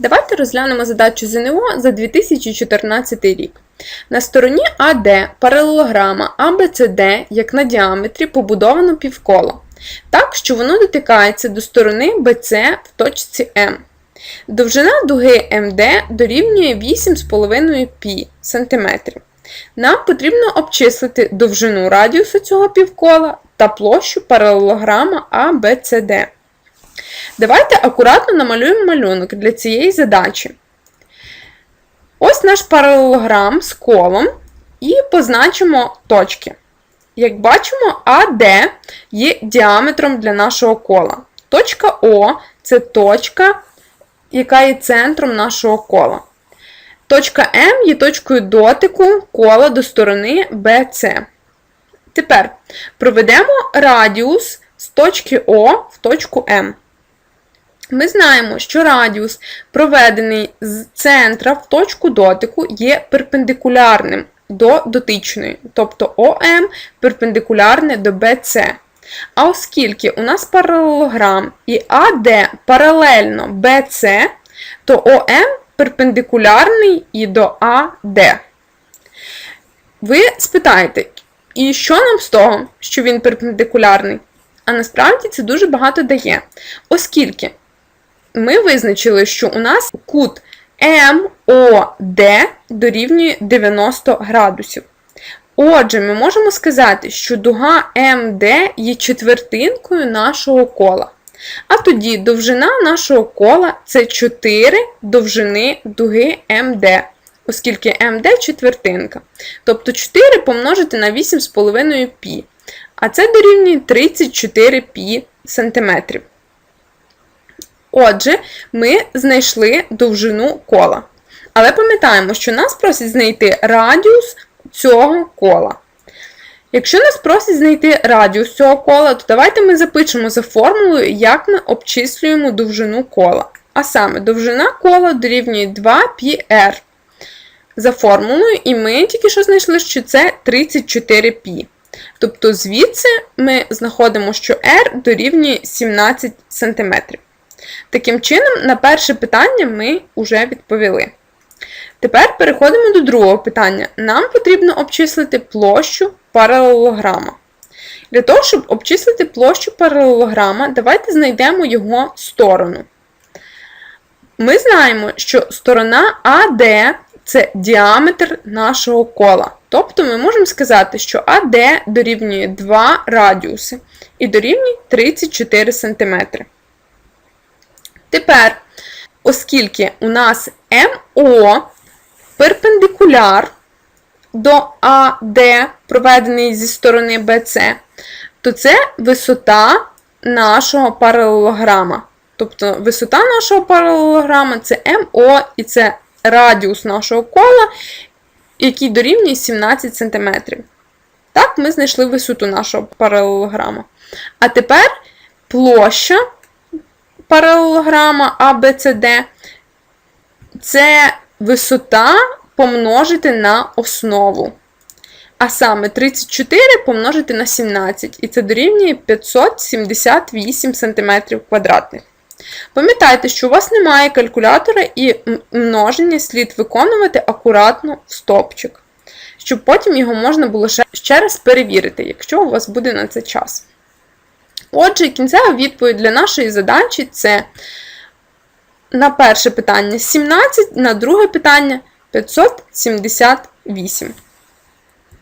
Давайте розглянемо задачу ЗНО за 2014 рік. На стороні АД паралелограма ABCD, як на діаметрі, побудовано півколо, так, що воно дотикається до сторони BC в точці М. Довжина дуги МД дорівнює 8,5 π см. Нам потрібно обчислити довжину радіусу цього півкола та площу паралелограма ABCD. Давайте акуратно намалюємо малюнок для цієї задачі. Ось наш паралелограм з колом і позначимо точки. Як бачимо, АД є діаметром для нашого кола. Точка О це точка, яка є центром нашого кола. Точка М є точкою дотику кола до сторони BC. Тепер проведемо радіус з точки О в точку М. Ми знаємо, що радіус, проведений з центра в точку дотику, є перпендикулярним до дотичної, тобто ОМ перпендикулярне до BC. А оскільки у нас паралелограм і АД паралельно BC, то ОМ перпендикулярний і до АД. Ви спитаєте, і що нам з того, що він перпендикулярний? А насправді це дуже багато дає. Оскільки ми визначили, що у нас кут МОД дорівнює 90 градусів. Отже, ми можемо сказати, що дуга МД є четвертинкою нашого кола. А тоді довжина нашого кола це 4 довжини дуги МД, оскільки МД четвертинка. Тобто 4 помножити на 8,5 π. А це дорівнює 34 π сантиметрів. Отже, ми знайшли довжину кола. Але пам'ятаємо, що нас просять знайти радіус цього кола. Якщо нас просять знайти радіус цього кола, то давайте ми запишемо за формулою, як ми обчислюємо довжину кола. А саме, довжина кола дорівнює 2πr. За формулою, і ми тільки що знайшли, що це 34π. Тобто звідси ми знаходимо, що r дорівнює 17 см. Таким чином, на перше питання ми вже відповіли. Тепер переходимо до другого питання. Нам потрібно обчислити площу паралелограма. Для того, щоб обчислити площу паралелограма, давайте знайдемо його сторону. Ми знаємо, що сторона АД це діаметр нашого кола. Тобто ми можемо сказати, що АД дорівнює 2 радіуси і дорівнює 34 см. Тепер, оскільки у нас МО перпендикуляр до АД, проведений зі сторони BC, то це висота нашого паралелограма. Тобто висота нашого паралелограма це МО і це радіус нашого кола, який дорівнює 17 см. Так, ми знайшли висоту нашого паралелограма. А тепер площа паралелограма ABCD це висота помножити на основу. А саме 34 помножити на 17, і це дорівнює 578 см квадратних. Пам'ятайте, що у вас немає калькулятора і множення слід виконувати акуратно в стопчик, щоб потім його можна було ще раз перевірити, якщо у вас буде на це час. Отже, кінцева відповідь для нашої задачі це на перше питання 17, на друге питання 578.